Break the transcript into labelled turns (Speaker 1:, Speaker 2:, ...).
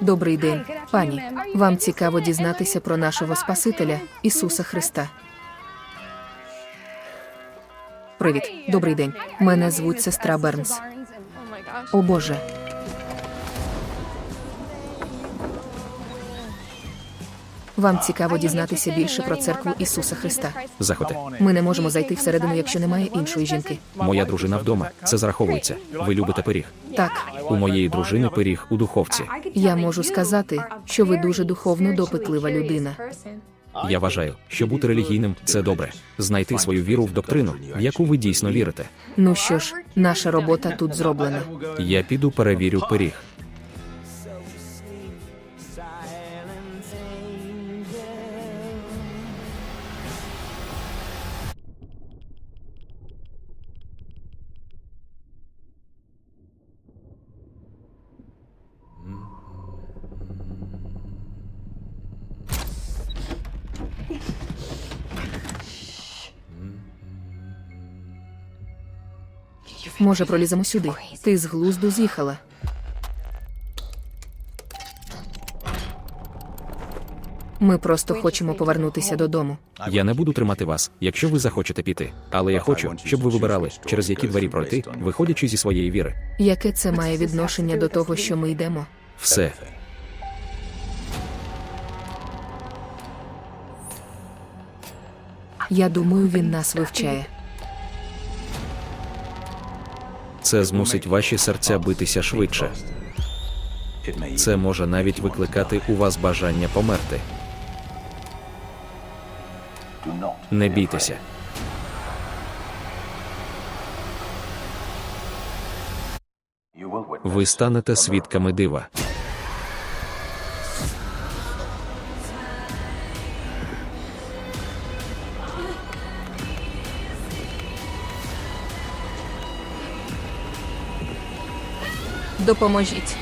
Speaker 1: Добрий день, пані. Вам цікаво дізнатися про нашого Спасителя Ісуса Христа. Привіт, добрий день. Мене звуть сестра Бернс. О Боже. Вам цікаво дізнатися більше про церкву Ісуса Христа.
Speaker 2: Заходи.
Speaker 1: Ми не можемо зайти всередину, якщо немає іншої жінки.
Speaker 2: Моя дружина вдома. Це зараховується. Ви любите пиріг.
Speaker 1: Так,
Speaker 2: У моєї дружини пиріг у духовці.
Speaker 1: я можу сказати, що ви дуже духовно допитлива людина.
Speaker 2: Я вважаю, що бути релігійним це добре. Знайти свою віру в доктрину, в яку ви дійсно вірите.
Speaker 1: Ну що ж, наша робота тут зроблена.
Speaker 2: Я піду перевірю пиріг.
Speaker 1: Може, проліземо сюди. Ти з глузду з'їхала. Ми просто хочемо повернутися додому.
Speaker 2: Я не буду тримати вас, якщо ви захочете піти. Але я хочу, щоб ви вибирали, через які двері пройти, виходячи зі своєї віри.
Speaker 1: Яке це має відношення до того, що ми йдемо?
Speaker 2: Все.
Speaker 1: Я думаю, він нас вивчає.
Speaker 2: Це змусить ваші серця битися швидше. Це може навіть викликати у вас бажання померти. Не бійтеся. Ви станете свідками дива.
Speaker 1: Допоможіть.